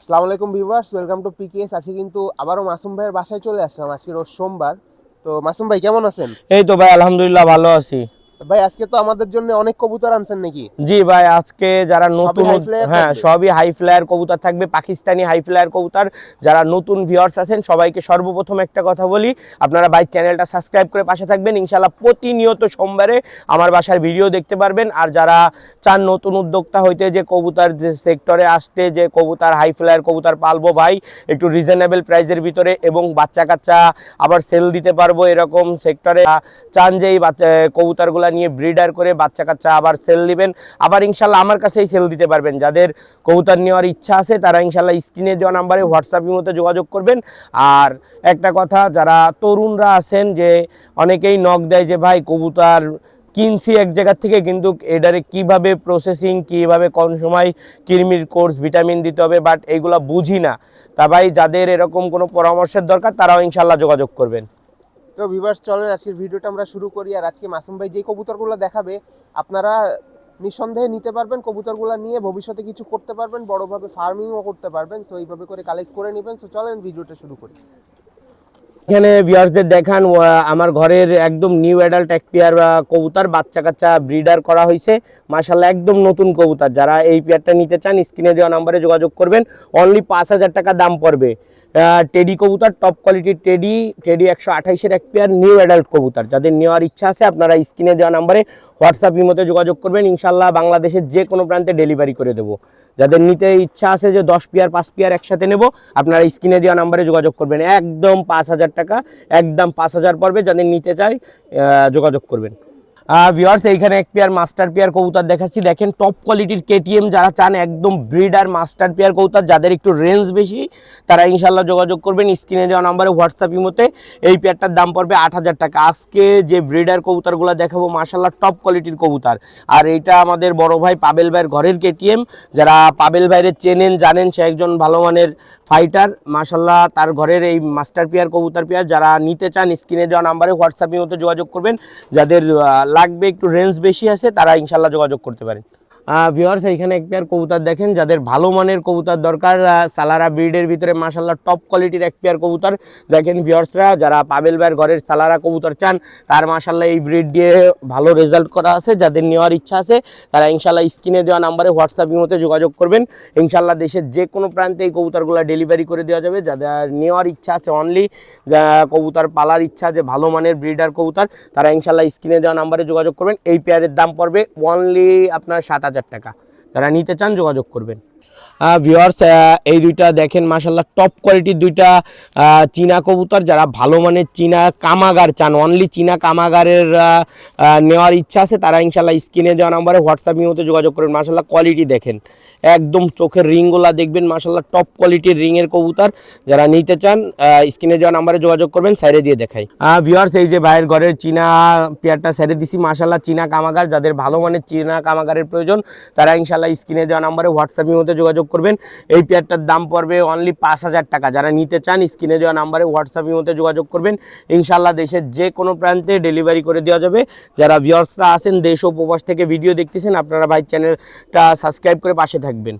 আসসালামু আলাইকুম viewers welcome to পিকেএস আজকে কিন্তু আবারও মাসুম ভাইয়ের বাসায় চলে আসলাম, আজকে রোজ সোমবার। তো মাসুম ভাই, কেমন আছেন? এই তো ভাই, আলহামদুলিল্লাহ, ভালো আছি। ভাই আজকে তো আমাদের জন্য অনেক কবুতর আনছেন নাকি? জি ভাই আজকে যারা নতুন হ্যাঁ সবই হাই ফ্লায়ার কবুতর থাকবে পাকিস্তানি হাই ফ্লায়ার কবুতর। যারা নতুন ভিউয়ার্স আছেন সবাইকে সর্বপ্রথম একটা কথা বলি আপনারা ভাই চ্যানেলটা সাবস্ক্রাইব করে পাশে থাকবেন। ইনশাআল্লাহ প্রতিনিয়ত সোমবারে আমার বাসার ভিডিও দেখতে পারবেন। আর যারা চান নতুন উদ্যোক্তা হইতে যে কবুতর যে সেক্টরে আসতে যে কবুতর হাই ফ্লায়ার কবুতর পালবো ভাই একটু রিজনেবল প্রাইসের ভিতরে এবং বাচ্চা কাচ্চা আবার সেল দিতে পারব এরকম সেক্টরে চান যে এই কবুতরগুলা নিয়ে ব্রিডার করে বাচ্চা কাচ্চা আবার সেল দিবেন। আবার ইনশাল্লাহ আমার কাছেই সেল দিতে পারবেন। যাদের কবুতর নেওয়ার ইচ্ছা আছে, তারা ইনশাল্লাহ স্ক্রিনে দেওয়া নাম্বারে হোয়াটসঅ্যাপের মধ্যে যোগাযোগ করবেন। আর একটা কথা, যারা তরুণরা আছেন, যে অনেকেই নখ দেয় যে, ভাই, কবুতর কিনছি এক জায়গার থেকে, কিন্তু এটারে কীভাবে প্রসেসিং কীভাবে কোন সময় কৃমির কোর্স ভিটামিন দিতে হবে? বাট এইগুলা বুঝি না। তা ভাই, যাদের এরকম কোনো পরামর্শের দরকার, তারাও ইনশাল্লাহ যোগাযোগ করবেন। তো ভিউয়ার্স, চলেন, আজকের ভিডিওটা আমরা শুরু করি। আর আজকে মাসুম ভাই যে কবুতরগুলো দেখাবে, আপনারা নিঃসন্দেহে নিতে পারবেন, কবুতরগুলো নিয়ে ভবিষ্যতে কিছু করতে পারবেন, বড়ভাবে ফার্মিংও করতে পারবেন। সো এইভাবে করে কালেক্ট করে নেবেন। সো চলেন, ভিডিওটা শুরু করি। এখানে ভিউয়ার্সদের দেখান আমার ঘরের একদম নিউ অ্যাডাল্ট এক পেয়ার কবুতর বাচ্চা কাচ্চা ব্রিডার করা হয়েছে মাশাল্লাহ একদম নতুন কবুতর। যারা এই পেয়ারটা নিতে চান, স্ক্রিনে দেওয়া নাম্বারে যোগাযোগ করবেন। অনলি পাঁচ হাজার টাকা দাম পড়বে। টেডি কবুতর টপ কোয়ালিটির টেডি টেডি একশো আঠাইশের এক পেয়ার নিউ অ্যাডাল্ট কবুতর। যাদের নেওয়ার ইচ্ছা আছে, আপনারা স্ক্রিনে দেওয়া নাম্বারে হোয়াটসঅ্যাপ ইমোতে যোগাযোগ করবেন। ইনশাল্লাহ বাংলাদেশের যে কোনো প্রান্তে ডেলিভারি করে দেবো। যাদের নিতে ইচ্ছা আছে যে দশ পেয়ার পাঁচ পেয়ার একসাথে নেব, আপনারা স্ক্রিনে দেওয়া নাম্বারে যোগাযোগ করবেন। একদম পাঁচ হাজার টাকা, একদম পাঁচ হাজার পড়বে। যাদের নিতে চাই যোগাযোগ করবেন। ভিওয়ার্স এইখানে এক পেয়ার মাস্টার পেয়ার কবুতর দেখাচ্ছি। দেখেন টপ কোয়ালিটির কেটিএম যারা চান, একদম ব্রিডার মাস্টার পেয়ার কবুতর, যাদের একটু রেঞ্জ বেশি, তারা ইনশাল্লাহ যোগাযোগ করবেন। স্ক্রিনে দেওয়া নাম্বারে হোয়াটসঅ্যাপ ইমোতে। এই পেয়ারটার দাম পড়বে আট হাজার টাকা। আজকে যে ব্রিডার কবুতরগুলো দেখাবো মাশাল্লাহ টপ কোয়ালিটির কবুতর। আর এইটা আমাদের বড় ভাই পাবেল ভাইয়ের ঘরের কেটিএম যারা পাবেল ভাইয়ের চেনেন, জানেন, সে একজন ভালো মানের ফাইটার মাশাল্লাহ তার ঘরের এই মাস্টার পেয়ার কবুতর পেয়ার যারা নিতে চান, স্ক্রিনে দেওয়া নাম্বারে হোয়াটসঅ্যাপের মতো যোগাযোগ করবেন। যাদের লাগবে একটু রেঞ্জ বেশি আছে তারা ইনশাল্লাহ যোগাযোগ করতে পারেন। ভিওয়ার্স এইখানে এক পেয়ার কবুতর দেখেন, যাদের ভালো মানের কবুতর দরকার সালারা ব্রিডের ভিতরে মাশাল্লাহ টপ কোয়ালিটির এক পেয়ার কবুতর। দেখেন ভিওয়ার্সরা যারা পাবেল ভাইয়ের ঘরের সালারা কবুতর চান, তার মাশাল্লাহ এই ব্রিড দিয়ে ভালো রেজাল্ট করা আছে। যাদের নেওয়ার ইচ্ছা আছে, তারা ইনশাল্লাহ স্ক্রিনে দেওয়া নাম্বারে হোয়াটসঅ্যাপ মধ্যে যোগাযোগ করবেন। ইনশাল্লাহ দেশের যে কোনো প্রান্তে এই কবুতরগুলো ডেলিভারি করে দেওয়া যাবে। যাদের নেওয়ার ইচ্ছা আছে অনলি কবুতর পালার ইচ্ছা যে ভালো মানের ব্রিডার কবুতর, তারা ইনশাল্লাহ স্ক্রিনে দেওয়া নাম্বারে যোগাযোগ করবেন। এই পেয়ারের দাম পড়বে অনলি আপনার সাত হাজার টাকা। যারা নিতে চান যোগাযোগ করবেন। ভিওয়ার্স এই দুইটা দেখেন মাসাল্লাহ টপ কোয়ালিটির দুইটা চীনা কবুতর। যারা ভালো মানের চীনা কামাগার চান অনলি চীনা কামাগারের নেওয়ার ইচ্ছা আছে, তারা ইনশাল্লাহ স্ক্রিনে দেওয়া নাম্বারে হোয়াটসঅ্যাপ মধ্যে যোগাযোগ করবেন মাসাল্লাহ কোয়ালিটি দেখেন। একদম চোখের রিংগুলা দেখবেন মাসাল্লাহ টপ কোয়ালিটির রিংয়ের কবুতর। যারা নিতে চান স্ক্রিনে দেওয়া নাম্বারে যোগাযোগ করবেন, সাইডে দিয়ে দেখাই। ভিওয়ার্স এই যে ভাইয়ের ঘরের চীনা পেয়ারটা সাইডে দিছি মাসাল্লাহ চীনা কামাগার, যাদের ভালো মানের চীনা কামাগারের প্রয়োজন, তারা ইনশাল্লাহ স্ক্রিনে দেওয়া নাম্বারে হোয়াটসঅ্যাপের মধ্যে যোগাযোগ করবেন। এই পেয়ারটার দাম পড়বে অনলি পাঁচ হাজার টাকা। যারা নিতে চান, স্ক্রিনে দেওয়া নাম্বারে হোয়াটসঅ্যাপের মধ্যে যোগাযোগ করবেন। ইনশাল্লাহ দেশের যে কোনো প্রান্তে ডেলিভারি করে দেওয়া যাবে। যারা ভিওর্সরা আছেন, দেশ ও প্রবাস থেকে ভিডিও দেখতেছেন, আপনারা ভাই চ্যানেলটা সাবস্ক্রাইব করে পাশে থাকবেন।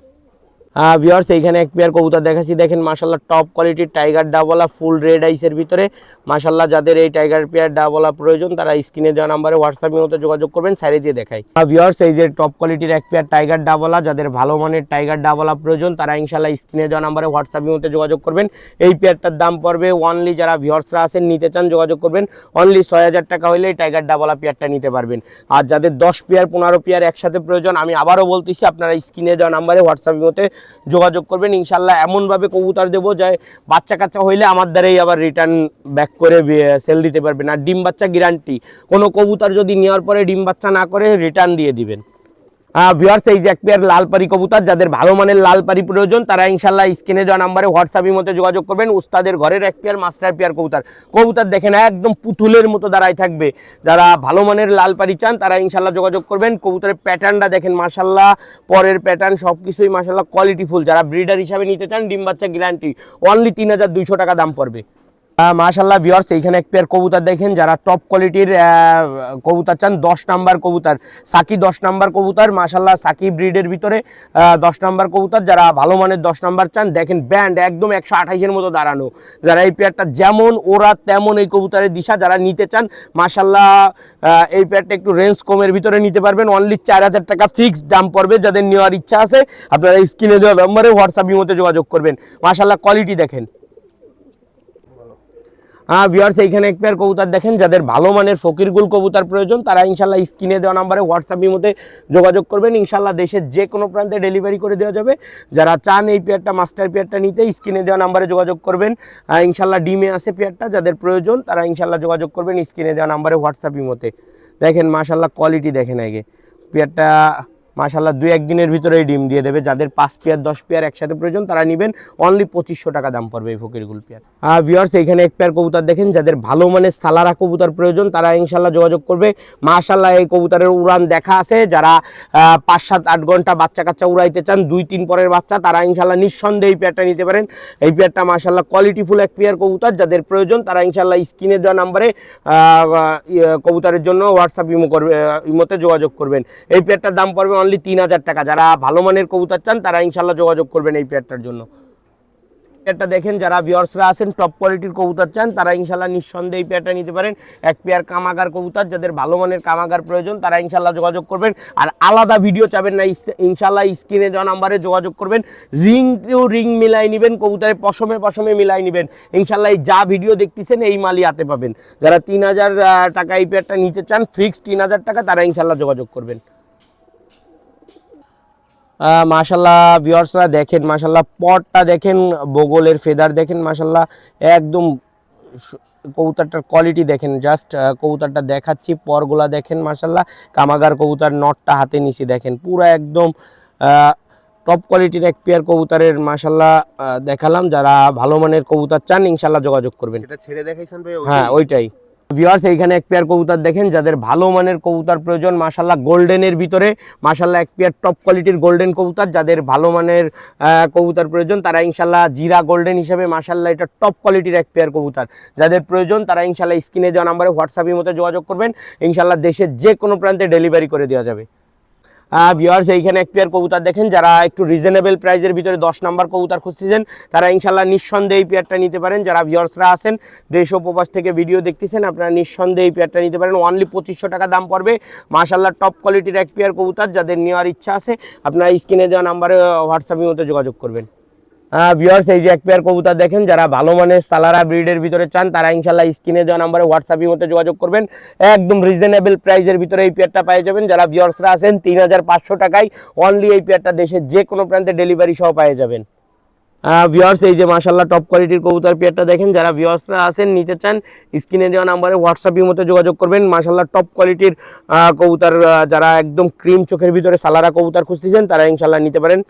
ভিওর্স এইখানে এক পেয়ার কবুতর দেখাচ্ছি। দেখেন মাশাল্লাহ টপ কোয়ালিটির টাইগার ডাবলা ফুল রেড আইসের ভিতরে। মাশাল্লাহ যাদের এই টাইগার পেয়ার ডাবলা প্রয়োজন, তারা স্ক্রিনে দেওয়া নাম্বারে হোয়াটসঅ্যাপের মতো যোগাযোগ করবেন সাইডে দিয়ে দেখাই। ভিওর্স এই যে টপ কোয়ালিটির এক পেয়ার টাইগার ডাবলা যাদের ভালো মানের টাইগার ডাবলা প্রয়োজন, তারা ইনশাল্লাহ স্ক্রিনে দেওয়া নাম্বারে হোয়াটসঅ্যাপের মতো যোগাযোগ করবেন। এই পেয়ারটার দাম পড়বে অনলি যারা ভিওর্সরা আছেন, নিতে চান, যোগাযোগ করবেন। অনলি ছয় হাজার টাকা হলে এই টাইগার ডাবলা পেয়ারটা নিতে পারবেন। আর যাদের দশ পেয়ার পনেরো পেয়ার একসাথে প্রয়োজন, আমি আবারও বলতেছি, আপনারা স্ক্রিনে দেওয়া নাম্বারে হোয়াটসঅ্যাপের মধ্যে যোগাযোগ করবেন। ইনশাল্লাহ এমনভাবে কবুতর দেবো যে বাচ্চা কাচ্চা হইলে আমার দ্বারাই আবার রিটার্ন ব্যাক করে সেল দিতে পারবেন। আর ডিম বাচ্চা গ্যারান্টি কোনো কবুতর যদি নেওয়ার পরে ডিম বাচ্চা না করে রিটার্ন দিয়ে দিবেন। ভিওয়ার্স এই যে এক পেয়ার লালপারি কবুতর, যাদের ভালো মানের লালপারি প্রয়োজন, তারা ইনশাল্লাহ স্ক্রিনে দেওয়া নাম্বারে হোয়াটসঅ্যাপের মধ্যে যোগাযোগ করবেন। উস্তাদের ঘরের এক পেয়ার মাস্টার পেয়ার কবুতর। কবুতর দেখেন, একদম পুতুলের মতো দাঁড়ায় থাকবে। যারা ভালো মানের লাল লালপারি চান, তারা ইনশাল্লাহ যোগাযোগ করবেন। কবুতরের প্যাটার্নটা দেখেন মাসাল্লাহ পরের প্যাটার্ন সব কিছুই মাসাল্লাহ কোয়ালিটিফুল যারা ব্রিডার হিসাবে নিতে চান, ডিম বাচ্চা গ্যারান্টি অনলি তিন হাজার দুইশো টাকা দাম পড়বে। মাশাল্লাহ ভিউয়ার্স এইখানে এক পেয়ার কবুতর দেখেন, যারা টপ কোয়ালিটির কবুতর চান, দশ নাম্বার কবুতর। সাকি দশ নাম্বার কবুতর মাশাল্লাহ সাকি ব্রিডের ভিতরে দশ নাম্বার কবুতর, যারা ভালো মানের দশ নাম্বার চান, দেখেন ব্যান্ড একদম একশো আঠাইশের মতো দাঁড়ানো। যারা এই পেয়ারটা যেমন, ওরা তেমন এই কবুতরের দিশা যারা নিতে চান মাশাল্লাহ এই পেয়ারটা একটু রেঞ্জ কমের ভিতরে নিতে পারবেন। অনলি চার হাজার টাকা ফিক্সড দাম পড়বে, যাদের নেওয়ার ইচ্ছা আছে, আপনারা স্ক্রিনে দেওয়া নম্বরে হোয়াটসঅ্যাপ মধ্যে যোগাযোগ করবেন। মাশাল্লাহ কোয়ালিটি দেখেন। হ্যাঁ ভিউয়ার্স এইখানে এক পেয়ার কবুতর দেখেন যাদের ভালো মানের ফকিরগুল কবুতর প্রয়োজন তারা ইনশাল্লাহ স্ক্রিনে দেওয়া নাম্বারে হোয়াটসঅ্যাপের মধ্যে যোগাযোগ করবেন। ইনশাল্লাহ দেশের যে কোনো প্রান্তে ডেলিভারি করে দেওয়া যাবে। যারা চান এই পেয়ারটা মাস্টার পেয়ারটা নিতে স্ক্রিনে দেওয়া নাম্বারে যোগাযোগ করবেন। আহ, ইনশাল্লাহ ডিমে আছে পেয়ারটা যাদের প্রয়োজন তারা ইনশাল্লাহ যোগাযোগ করবেন স্ক্রিনে দেওয়া নাম্বারে হোয়াটসঅ্যাপের মধ্যে দেখেন মাশাল্লাহ কোয়ালিটি দেখেন আগে। পেয়ারটা মাশাল্লাহ দুই একদিনের ভিতরেই ডিম দিয়ে দেবে। যাদের পাঁচ পেয়ার, দশ পেয়ার একসাথে প্রয়োজন, তারা নেবেন। অনলি পঁচিশশো টাকা দাম পড়বে এই ফকিরগুল পেয়ার। আর ভিউয়ার্স এখানে এক পেয়ার কবুতর দেখেন, যাদের ভালো মানের সালারা কবুতর প্রয়োজন, তারা ইনশাল্লাহ যোগাযোগ করবে। মাশাল্লাহ এই কবুতরের উড়ান দেখা আছে। যারা পাঁচ, সাত, আট ঘণ্টা বাচ্চা কাচ্চা উড়াইতে চান, দুই, তিন পরের বাচ্চা, তারা ইনশাল্লাহ নিঃসন্দেহে এই পেয়ারটা নিতে পারেন। এই পেয়ারটা মাশাল্লাহ কোয়ালিটিফুল এক পেয়ার কবুতর, যাদের প্রয়োজন, তারা ইনশাল্লাহ স্ক্রিনে দেওয়া নাম্বারে কবুতরের জন্য হোয়াটসঅ্যাপ ইমো করবে ইমোতে যোগাযোগ করবেন। এই পেয়ারটার দাম পড়বে অনলি তিন হাজার টাকা। যারা ভালো মানের কবুতর চান, তারা ইনশাল্লাহ যোগাযোগ করবেন এই পেয়ারটার জন্য। পেয়ারটা দেখেন, যারা ভিউয়ার্সরা আছেন টপ কোয়ালিটির কবুতর চান, তারা ইনশাল্লাহ নিঃসন্দেহে এই পেয়ারটা নিতে পারেন। এক পেয়ার কামাগার কবুতর, যাদের ভালো মানের কামাগার প্রয়োজন, তারা ইনশাল্লাহ যোগাযোগ করবেন। আর আলাদা ভিডিও চাবেন না ইনশাল্লাহ স্ক্রিনে দেওয়া নাম্বারে যোগাযোগ করবেন। রিং টু রিং মিলাই নেবেন কবুতরের পশমে পশমে মিলাই নেবেন। ইনশাল্লাহ এই যা ভিডিও দেখতেছেন, এই মালই হাতে পাবেন। যারা তিন হাজার টাকা এই পেয়ারটা নিতে চান ফিক্সড তিন হাজার টাকা, তারা ইনশাল্লাহ যোগাযোগ করবেন। মাশাল্লাহ ভিউয়ার্সরা দেখেন মাশাল্লাহ পটটা দেখেন বগলের ফেদার দেখেন মাশাল্লাহ একদম কবুতরটার কোয়ালিটি দেখেন জাস্ট কবুতরটা দেখাচ্ছি পরগুলা দেখেন মাশাল্লাহ কামাগার কবুতর নটটা হাতে নিচে দেখেন পুরো একদম টপ কোয়ালিটির এক পেয়ার কবুতরের মাশাল্লাহ দেখালাম যারা ভালো মানের কবুতর চান ইনশাল্লাহ যোগাযোগ করবেন। হ্যাঁ ওইটাই। ভিউয়ার্স এইখানে এক পেয়ার কবুতর দেখেন, যাদের ভালো মানের কবুতর প্রয়োজন মাশাল্লাহ গোল্ডেনের ভিতরে মাশাল্লাহ এক পেয়ার টপ কোয়ালিটির গোল্ডেন কবুতর, যাদের ভালো মানের কবুতর প্রয়োজন, তারা ইনশাল্লাহ জিরা গোল্ডেন হিসেবে মাশাল্লাহ এটা টপ কোয়ালিটির এক পেয়ার কবুতর। যাদের প্রয়োজন, তারা ইনশাল্লাহ স্ক্রিনে দেওয়া নাম্বারে হোয়াটসঅ্যাপের মতো যোগাযোগ করবেন। ইনশাল্লাহ দেশের যে কোনো প্রান্তে ডেলিভারি করে দেওয়া যাবে। ভিওয়ার্স এইখানে এক পেয়ার কবুতর দেখেন, যারা একটু রিজনেবল প্রাইসের ভিতরে দশ নাম্বার কবুতর খুঁজতেছেন, তারা ইনশাল্লাহ নিঃসন্দেহে এই পেয়ারটা নিতে পারেন। যারা ভিওয়ার্সরা আছেন, দেশ উপবাস থেকে ভিডিও দেখতেছেন, আপনারা নিঃসন্দেহে এই পেয়ারটা নিতে পারেন। অনলি পঁচিশশো টাকা দাম পড়বে। মাশাল্লাহ টপ কোয়ালিটির এক পেয়ার কবুতর, যাদের নেওয়ার ইচ্ছা আছে, আপনারা স্ক্রিনে দেওয়া নাম্বারে হোয়াটসঅ্যাপের মতো যোগাযোগ করবেন। ভিউয়ার্স এই যে এক পেয়ার কবুতর দেখেন, যারা ভালো মানের সালারা ব্রিডের ভিতরে চান, তারা ইনশাল্লাহ স্ক্রিনে দেওয়া নাম্বারে হোয়াটসঅ্যাপের মধ্যে যোগাযোগ করবেন। একদম রিজনেবল প্রাইসের ভিতরে এই পেয়ারটা পেয়ে যাবেন। যারা ভিউয়ার্সরা আছেন, তিন হাজার পাঁচশো টাকায় অনলি এই পেয়ারটা দেশের যে কোনো প্রান্তে ডেলিভারি সহ পেয়ে যাবেন। ভিউয়ার্স এই যে মাশাল্লাহ টপ কোয়ালিটির কবুতর পেয়ারটা দেখেন, যারা ভিউয়ার্সরা আছেন, নিতে চান স্ক্রিনে দেওয়া নাম্বারে হোয়াটসঅ্যাপের মধ্যে যোগাযোগ করবেন। মাশাল্লাহ টপ কোয়ালিটির কবুতর যারা একদম ক্রিম চোখের ভিতরে সালারা কবুতর খুঁজতেছেন, তারা ইনশাল্লাহ নিতে পারেন।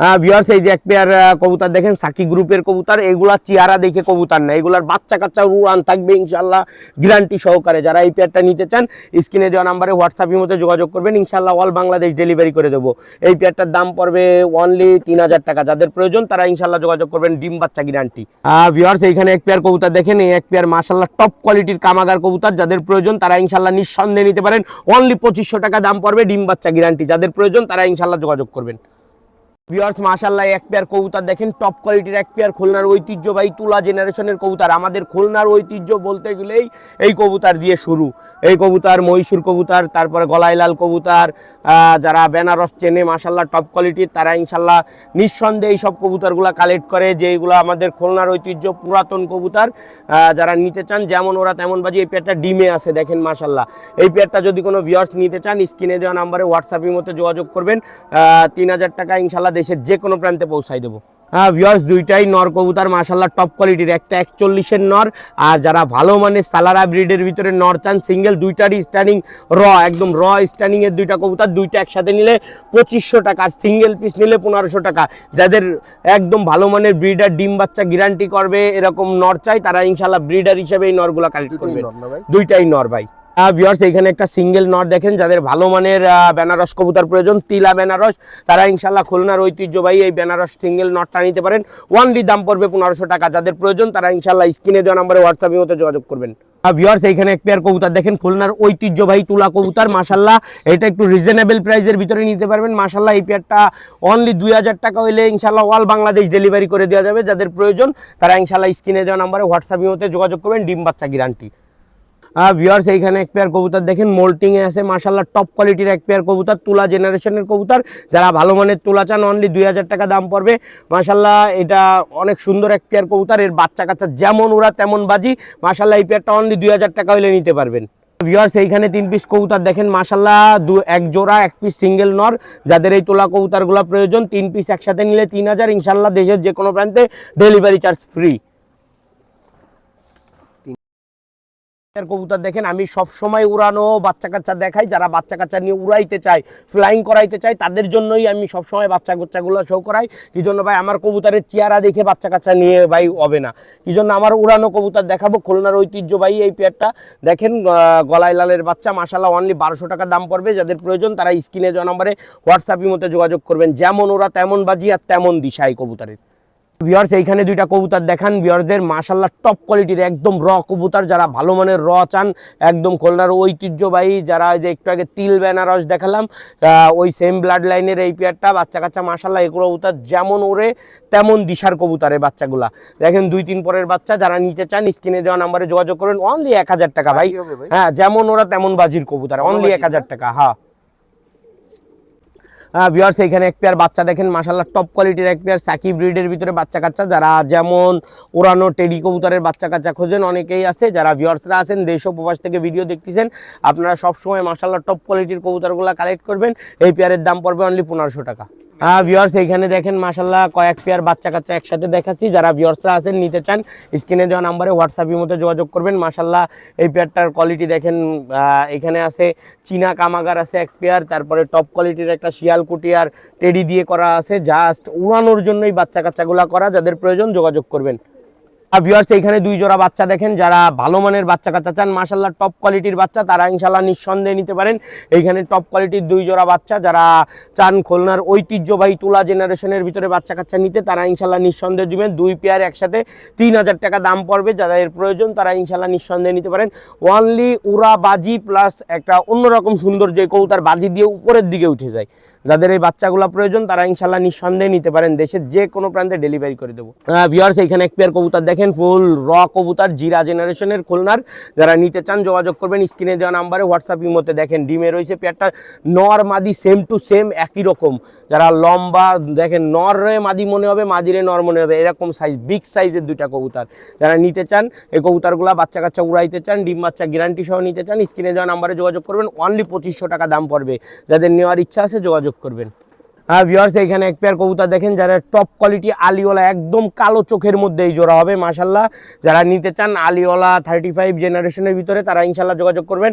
ভিউয়ার্স এই যে এক পেয়ার কবুতর দেখেন, সাকি গ্রুপের কবুতর, এগুলা চেহারা দেখে কবুতর না। এগুলার বাচ্চা কাচ্চা উড়ান থাকবে ইনশাল্লাহ গ্যারান্টি সহকারে। যারা এই পেয়ারটা নিতে চান স্ক্রিনে দেওয়া নাম্বারে হোয়াটসঅ্যাপের মধ্যে যোগাযোগ করবেন ইনশাল্লাহ অল বাংলাদেশ ডেলিভারি করে দেবো। এই পেয়ারটার দাম পড়বে অনলি তিন হাজার টাকা। যাদের প্রয়োজন, তারা ইনশাল্লাহ যোগাযোগ করবেন, ডিম বাচ্চা গ্যারান্টি ভিউয়ার্স এইখানে এক পেয়ার কবুতর দেখেন, এই এক পেয়ার মাশাল্লাহ টপ কোয়ালিটির কামাগার কবুতর। যাদের প্রয়োজন, তারা ইনশাল্লাহ নিঃসন্দেহে নিতে পারেন। অনলি পঁচিশশো টাকা দাম পড়বে ডিম বাচ্চা গ্যারান্টি যাদের প্রয়োজন, তারা ইনশাল্লাহ যোগাযোগ করবেন। ভিউয়ার্স মাশাল্লাহ এক পেয়ার কবুতর দেখেন টপ কোয়ালিটির এক পেয়ার খুলনার ঐতিহ্যবাহী তুলা জেনারেশনের কবুতর। আমাদের খুলনার ঐতিহ্য বলতে গেলেই এই কবুতর দিয়ে শুরু। এই কবুতর মহীশূর কবুতর, তারপরে গলাইলাল কবুতর যারা বেনারস চেনে মাশাল্লাহ টপ কোয়ালিটির তারা ইনশাল্লাহ নিঃসন্দেহে এই সব কবুতরগুলো কালেক্ট করে যেগুলো আমাদের খুলনার ঐতিহ্য পুরাতন কবুতর যারা নিতে চান, যেমন ওরা তেমন বাজি এই পেয়ারটা ডিমে আছে, দেখেন মাশাল্লাহ এই পেয়ারটা যদি কোনো ভিউয়ার্স নিতে চান, স্ক্রিনে দেওয়া নাম্বারে হোয়াটসঅ্যাপের মতো যোগাযোগ করবেন। তিন হাজার টাকা ইনশাল্লাহ দেশের যে কোনো প্রান্তে পৌঁছাই দেবো। হ্যাঁ ভিউয়ার্স দুইটাই নর কবুতর মাশাল্লাহ টপ কোয়ালিটির একটা একচল্লিশের নর আর যারা ভালো মানের সালারা ব্রিডের ভিতরে নর চান সিঙ্গেল দুইটারই স্ট্যান্ডিং র একদম র স্ট্যান্ডিং এর দুইটা কবুতর দুইটা একসাথে নিলে পঁচিশশো টাকা আর সিঙ্গেল পিস নিলে পনেরোশো টাকা। যাদের একদম ভালো মানের ব্রিডার ডিম বাচ্চা গ্যারান্টি করবে এরকম নর চাই তারা ইনশাল্লাহ ব্রিডার হিসেবে এই নরগুলো কালেক্ট করবে। দুইটাই নর ভাই। ভিউয়ার্স এখানে একটা সিঙ্গেল নট দেখেন, যাদের ভালো মানের বেনারস কবুতর প্রয়োজন, তিলা বেনারস, তারা ইনশাল্লাহ খুলনার ঐতিহ্যবাহী এই বেনারস সিঙ্গেল নটটা নিতে পারেন। ওয়ানলি দাম পড়বে পনেরোশো টাকা। যাদের প্রয়োজন, তারা ইনশাল্লাহ স্ক্রিনে দেওয়া নাম্বারে হোয়াটসঅ্যাপের মতো যোগাযোগ করবেন। ভিউয়ার্স এইখানে এক পেয়ার কবুতর দেখেন, খুলনার ঐতিহ্যবাহী তুলা কবুতর মাসাল্লাহ এটা একটু রিজনেবল প্রাইসের ভিতরে নিতে পারবেন। মাসাল্লাহ এই পেয়ারটা অনলি দুই হাজার টাকা হইলে ইনশাল্লাহ অল বাংলাদেশ ডেলিভারি করে দেওয়া যাবে। যাদের প্রয়োজন, তারা ইনশাল্লাহ স্ক্রিনে দেওয়া নাম্বারে হোয়াটসঅ্যাপের মতো যোগাযোগ করবেন। ডিম বাচ্চা গ্যারান্টি ভিউয়ার্স এইখানে এক পেয়ার কবুতর দেখেন মোল্টিং এ আছে মাশাল্লাহ টপ কোয়ালিটির এক পেয়ার কবুতর, তুলা জেনারেশনের কবুতর। যারা ভালো মানের তুলা চান অনলি দুই হাজার টাকা দাম পড়বে। মাশাল্লাহ এটা অনেক সুন্দর এক পেয়ার কবুতর, এর বাচ্চা কাচ্চা যেমন ওরা তেমন বাজি মার্শাল্লাহ এই পেয়ারটা অনলি দুই হাজার টাকা হলে নিতে পারবেন। ভিউয়ার্স এইখানে তিন পিস কবুতর দেখেন মাশাল্লাহ দু, এক জোড়া, এক পিস সিঙ্গেল নর। যাদের এই তোলা কবুতরগুলো প্রয়োজন, তিন পিস একসাথে নিলে তিন হাজার ইনশাল্লাহ দেশের যে কোনো প্রান্তে ডেলিভারি চার্জ ফ্রি এর কবুতর দেখেন, আমি সব সময় উড়ানো বাচ্চা কাচ্চা দেখাই, যারা বাচ্চা কাচ্চা নিয়ে উড়াইতে চায় ফ্লাইং করাইতে চাই তাদের জন্যই আমি সব সময় বাচ্চা কাচ্চাগুলো শো করাই। কি জন্য ভাই, আমার কবুতরের চেহারা দেখে বাচ্চা কাচ্চা নিয়ে ভাই হবে না। কি জন্য আমার উড়ানো কবুতর দেখাবো, খুলনার ঐতিহ্যবাহী এই পেয়ারটা। দেখেন গলায় লালের বাচ্চা মাসাল্লাহ অনলি বারোশো টাকা দাম পড়বে, যাদের প্রয়োজন তারা স্ক্রিনে দেওয়া নম্বরে হোয়াটসঅ্যাপের মধ্যে যোগাযোগ করবেন। যেমন ওরা, তেমন বাজি আর তেমন দিশাই কবুতরের। ভিওর্স এইখানে দুইটা কবুতর দেখান। ভিওর্সদের মাশাল্লাহ টপ কোয়ালিটির একদম র কবুতর। যারা ভালো মানের র চান একদম খুলনার ঐতিহ্যবাহী যারা যে একটু আগে তিল বেনারস দেখালাম ওই সেম ব্লাড লাইনের এই পেয়ারটা বাচ্চা কাচ্চা মাশাল্লাহ এগুলো কবুতর যেমন ওরে তেমন দিশার কবুতরের বাচ্চাগুলা। দেখেন দুই তিন পরের বাচ্চা যারা নিতে চান স্ক্রিনে দেওয়া নাম্বারে যোগাযোগ করেন। অনলি এক হাজার টাকা ভাই। হ্যাঁ যেমন ওরা তেমন বাজির কবুতর। অনলি এক হাজার টাকা হ্যাঁ। ভিউয়ার্স এখানে এক পেয়ার বাচ্চা দেখেন মাসাল্লাহ টপ কোয়ালিটির এক পেয়ার সাকি ব্রিডের ভিতরে বাচ্চা কাচ্চা, যারা যেমন ওরানো টেডি কবুতরের বাচ্চা কাচ্চা খোঁজেন, অনেকেই আছে, যারা ভিউয়ার্সরা আছেন, দেশ উপবাস থেকে ভিডিও দেখতেছেন, আপনারা সবসময় মাসাল্লাহ টপ কোয়ালিটির কবুতরগুলো কালেক্ট করবেন, এই পেয়ারের দাম পড়বে অনলি পনেরোশো টাকা। হ্যাঁ ভিউয়ার্স এখানে দেখেন মাশাল্লাহ কয়েক পেয়ার বাচ্চা কাচ্চা একসাথে দেখাচ্ছি। যারা ভিওর্সরা আছেন, নিতে চান স্ক্রিনে দেওয়া নাম্বারে হোয়াটসঅ্যাপের মতো যোগাযোগ করবেন। মাশাল্লাহ এই পেয়ারটার কোয়ালিটি দেখেন এখানে আছে চীনা কামাগার আছে এক পেয়ার তারপরে টপ কোয়ালিটির একটা শিয়ালকুটি আর টেডি দিয়ে করা আছে। জাস্ট উড়ানোর জন্যই বাচ্চা কাচ্চাগুলা করা, যাদের প্রয়োজন যোগাযোগ করবেন। ভিউয়ার্স এখানে দুই জোড়া বাচ্চা দেখেন, যারা ভালো মানের বাচ্চা কাচ্চা চান মাশাল্লাহ টপ কোয়ালিটির বাচ্চা, তারা ইনশাল্লাহ নিঃসন্দেহে নিতে পারেন। এইখানে টপ কোয়ালিটির দুই জোড়া বাচ্চা, যারা চান খুলনার ঐতিহ্যবাহী তুলা জেনারেশনের ভিতরে বাচ্চা কাচ্চা নিতে, তারা ইনশাল্লাহ নিঃসন্দেহে দিবেন দুই পেয়ার একসাথে তিন হাজার টাকা দাম পড়বে, যাদের প্রয়োজন, তারা ইনশাল্লাহ নিঃসন্দেহে নিতে পারেন। ওয়ানলি উড়া বাজি প্লাস একটা অন্যরকম সুন্দর যে কৌতার বাজি দিয়ে উপরের দিকে উঠে যায়। যাদের এই বাচ্চাগুলো প্রয়োজন, তারা ইনশাল্লাহ নিঃসন্দেহে নিতে পারেন দেশের যে কোনো প্রান্তে ডেলিভারি করে দেবো। ভিউয়ার্স এখানে এক পেয়ার কবুতর দেখেন ফুল র কবুতর জিরা জেনারেশনের খুলনার। যারা নিতে চান, যোগাযোগ করবেন, স্ক্রিনে দেওয়া নাম্বারে হোয়াটসঅ্যাপ মধ্যে দেখেন। ডিমে রয়েছে পেয়ারটা নর, মাদি সেম টু সেম একই রকম। যারা লম্বা, দেখেন, নর রে মাদি মনে হবে মাদিরে নর মনে হবে, এরকম সাইজ বিগ সাইজের দুইটা কবুতর। যারা নিতে চান, এই কবুতরগুলো বাচ্চা কাচ্চা উড়াইতে চান, ডিম বাচ্চা গ্যারান্টি সহ নিতে চান, স্ক্রিনে দেওয়া নাম্বারে যোগাযোগ করবেন অনলি পঁচিশশো টাকা দাম পড়বে। যাদের নেওয়ার ইচ্ছা আছে, যোগাযোগ করবেন। হ্যাঁ ভিউয়ার্স এখানে এক পেয়ার কবুতর দেখেন, যারা টপ কোয়ালিটি আলিওলা একদম কালো চোখের মধ্যে এই জোড়া হবে মাশাল্লাহ যারা নিতে চান আলিওলা থার্টি ফাইভ জেনারেশনের ভিতরে, তারা ইনশাল্লাহ যোগাযোগ করবেন।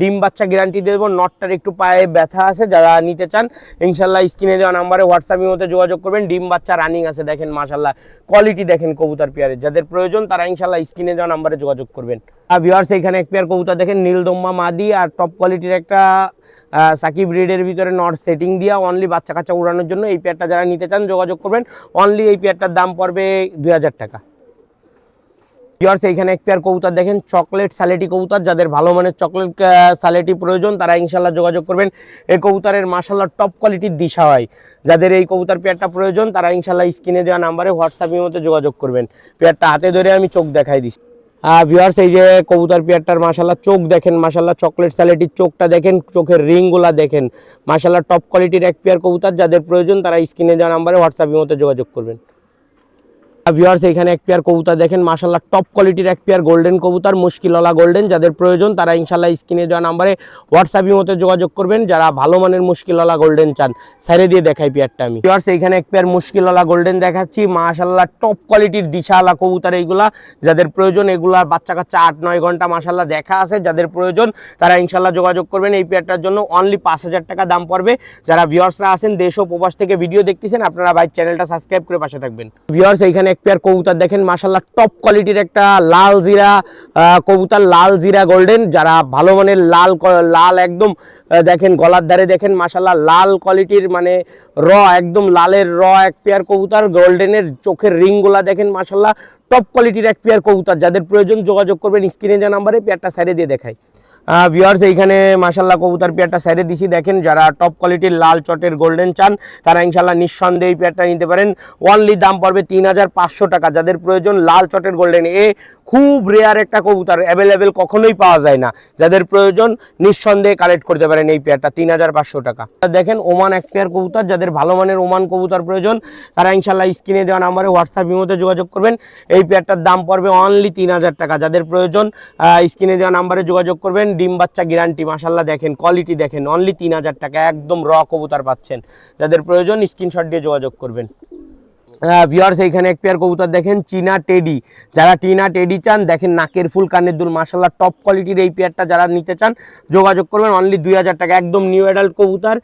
ডিম বাচ্চা গ্যারান্টি দেবো নটটার একটু পায়ে ব্যথা আছে, যারা নিতে চান ইনশাল্লাহ স্ক্রিনে দেওয়া নাম্বারে হোয়াটসঅ্যাপের মধ্যে যোগাযোগ করবেন। ডিম বাচ্চা রানিং আছে, দেখেন মাশাল্লাহ কোয়ালিটি দেখেন কবুতর পেয়ারের যাদের প্রয়োজন, তারা ইনশাল্লাহ স্ক্রিনে দেওয়া নাম্বারে যোগাযোগ করবেন। আর ভিউয়ার্স এখানে এক পেয়ার কবুতর দেখেন নীলদম্মা মাদি, আর টপ কোয়ালিটির একটা সাকিব রিডের ভিতরে নট সেটিং দিয়া অনলি বাচ্চা কাচ্চা উড়ানোর জন্য এই পেয়ারটা যারা নিতে চান, যোগাযোগ করবেন। অনলি এই পেয়ারটার দাম পড়বে দুই হাজার টাকা। ভিউয়ার্স এইখানে এক পেয়ার কবুতর দেখেন চকলেট স্যালেটি কবুতর। যাদের ভালো মানের চকলেট স্যালেটি প্রয়োজন, তারা ইনশাল্লাহ যোগাযোগ করবেন। এই কবুতরের মাসাল্লাহ টপ কোয়ালিটির দিশা হয়। যাদের এই কবুতর পেয়ারটা প্রয়োজন, তারা ইনশাল্লাহ স্ক্রিনে দেওয়া নাম্বারে হোয়াটসঅ্যাপের মধ্যে যোগাযোগ করবেন। পেয়ারটা হাতে ধরে আমি চোখ দেখাই দিচ্ছি। ভিউয়ার্স এই যে কবুতর পিয়ারটার মাসাল্লাহ চোখ দেখেন মাসাল্লাহ চকলেট স্যালেটির চোখটা দেখেন, চোখের রিংগুলো দেখেন। মাসাল্লাহ টপ কোয়ালিটির এক পিয়ার কবুতর, যাদের প্রয়োজন, তারা স্ক্রিনে দেওয়া নাম্বারে হোয়াটসঅ্যাপের মধ্যে যোগাযোগ করবেন। ভিউয়ার্স এখানে এক পেয়ার কবুতর দেখেন। মাশাল্লাহ টপ কোয়ালিটির এক পেয়ার গোল্ডেন কবুতর, মুশকিলওয়ালা গোল্ডেন যাদের প্রয়োজন, তারা ইনশাল্লাহ স্ক্রিনে দেওয়া নাম্বারে হোয়াটসঅ্যাপের মতো যোগাযোগ করবেন। যারা ভালো মানের মুশকিলওয়ালা গোল্ডেন চান, সাইরে দিয়ে দেখাই পেয়ারটা আমি। ভিউয়ার্স এখানে এক পেয়ার মুশকিলওয়ালা গোল্ডেন দেখাচ্ছি। মাশাল্লাহ টপ কোয়ালিটির দিশাওয়ালা কবুতর এইগুলা যাদের প্রয়োজন, এগুলা বাচ্চা কাচ্চা আট, নয় ঘণ্টা মাশাল্লাহ দেখা আছে। যাদের প্রয়োজন, তারা ইনশাল্লাহ যোগাযোগ করবেন। এই পেয়ারটার জন্য অনলি পাঁচ হাজার টাকা দাম পড়বে। যারা ভিউয়ার্সরা আছেন, দেশ ও প্রবাস থেকে ভিডিও দেখতেছেন, আপনারা ভাই চ্যানেলটা সাবস্ক্রাইব করে পাশে থাকবেন। ভিউয়ার্স এইখানে এক পেয়ার কবুতর দেখেন মাসাল্লাহ টপ কোয়ালিটির একটা লাল জিরা কবুতর, লাল জিরা গোল্ডেন যারা ভালো মানের লাল লাল একদম দেখেন, গলার ধারে দেখেন মাসাল্লাহ লাল কোয়ালিটির মানে র, একদম লালের র এক পেয়ার কবুতর গোল্ডেনের চোখের রিংগুলা দেখেন মাসাল্লাহ টপ কোয়ালিটির এক পেয়ার কবুতর। যাদের প্রয়োজন যোগাযোগ করবেন, স্ক্রিনে যে নাম্বারে পেয়ারটা সাইডে দিয়ে দেখাই। ভিউয়ার্স এইখানে মাসাল্লাহ কবুতার পেয়ারটা সাইডে দিছি। দেখেন, যারা টপ কোয়ালিটির লাল চটের গোল্ডেন চান, তারা ইনশাল্লাহ নিঃসন্দেহে এই পেয়ারটা নিতে পারেন। অনলি দাম পড়বে তিন হাজার পাঁচশো টাকা। যাদের প্রয়োজন লাল চটের গোল্ডেন এ খুব রেয়ার একটা কবুতর অ্যাভেলেবেল কখনোই পাওয়া যায় না। যাদের প্রয়োজন নিঃসন্দেহে কালেক্ট করতে পারেন এই পেয়ারটা তিন হাজার পাঁচশো টাকা। দেখেন ওমান এক পেয়ার কবুতর, যাদের ভালো মানের ওমান কবুতর প্রয়োজন, তারা ইনশাল্লাহ স্ক্রিনে দেওয়া নাম্বারে হোয়াটসঅ্যাপ ইমোতে যোগাযোগ করবেন। এই পেয়ারটার দাম পড়বে অনলি তিন হাজার টাকা। যাদের প্রয়োজন স্ক্রিনে দেওয়া নাম্বারে যোগাযোগ করবেন। ডিম বাচ্চা গ্যারান্টি মাসাল্লাহ দেখেন কোয়ালিটি দেখেন অনলি তিন হাজার টাকা, একদম র কবুতর পাচ্ছেন। যাদের প্রয়োজন স্ক্রিনশট দিয়ে যোগাযোগ করবেন। ভিওয়ার্স এইখানে এক পেয়ার কবুতর দেখেন চীনা টেডি। যারা টিনা টেডি চান, দেখেন নাকের ফুল কানের দুল মাসাল্লাহ টপ কোয়ালিটির এই পেয়ারটা যারা নিতে চান, যোগাযোগ করবেন অনলি দুই হাজার টাকা, একদম নিউ অ্যাডাল্ট কবুতর।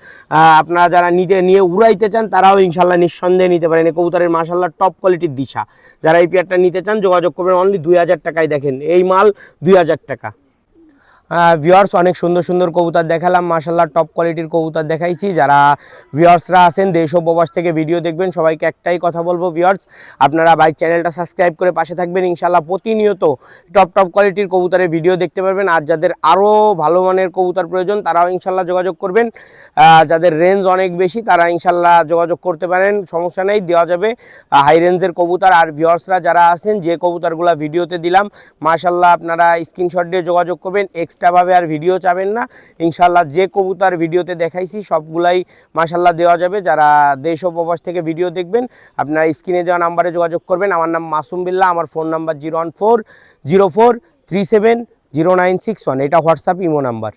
আপনারা যারা নিতে, নিয়ে উড়াইতে চান, তারাও ইনশাল্লাহ নিঃসন্দেহে নিতে পারেন। এই কবুতরের মাসাল্লাহ টপ কোয়ালিটির দিশা। যারা এই পেয়ারটা নিতে চান, যোগাযোগ করবেন অনলি দুই হাজার টাকায় দেখেন। এই মাল দুই হাজার টাকা। ভিওয়ার্স অনেক সুন্দর সুন্দর কবুতর দেখালাম মাসাল্লাহ টপ কোয়ালিটির কবুতর দেখাইছি। যারা ভিওয়ার্সরা আছেন, দেশ ও প্রবাস থেকে ভিডিও দেখবেন, সবাইকে একটাই কথা বলব ভিওয়ার্স আপনারা বাইক চ্যানেলটা সাবস্ক্রাইব করে পাশে থাকবেন। ইনশাল্লাহ প্রতিনিয়ত টপ টপ কোয়ালিটির কবুতরের ভিডিও দেখতে পারবেন। আর যাদের আরও ভালো মানের কবুতর প্রয়োজন, তারাও ইনশাল্লাহ যোগাযোগ করবেন। যাদের রেঞ্জ অনেক বেশি, তারা ইনশাল্লাহ যোগাযোগ করতে পারেন, সমস্যা নেই, দেওয়া যাবে। হাই রেঞ্জের কবুতর, আর ভিওয়ার্সরা যারা আছেন, যে কবুতরগুলো ভিডিওতে দিলাম মাশাল্লাহ আপনারা স্ক্রিনশট দিয়ে যোগাযোগ করবেন এক্সট্রাভাবে আর ভিডিও চাবেন না। ইনশাল্লাহ যে কবুতার ভিডিওতে দেখাইছি, সবগুলাই মাশাল্লাহ দেওয়া যাবে। যারা দেশ ও প্রবাস থেকে ভিডিও দেখবেন, আপনারা স্ক্রিনে দেওয়া নাম্বারে যোগাযোগ করবেন। আমার নাম মাসুম বিল্লা, আমার phone number zero one four, zero four, three seven, zero nine six one. এটা হোয়াটসঅ্যাপ, ইমো নাম্বার।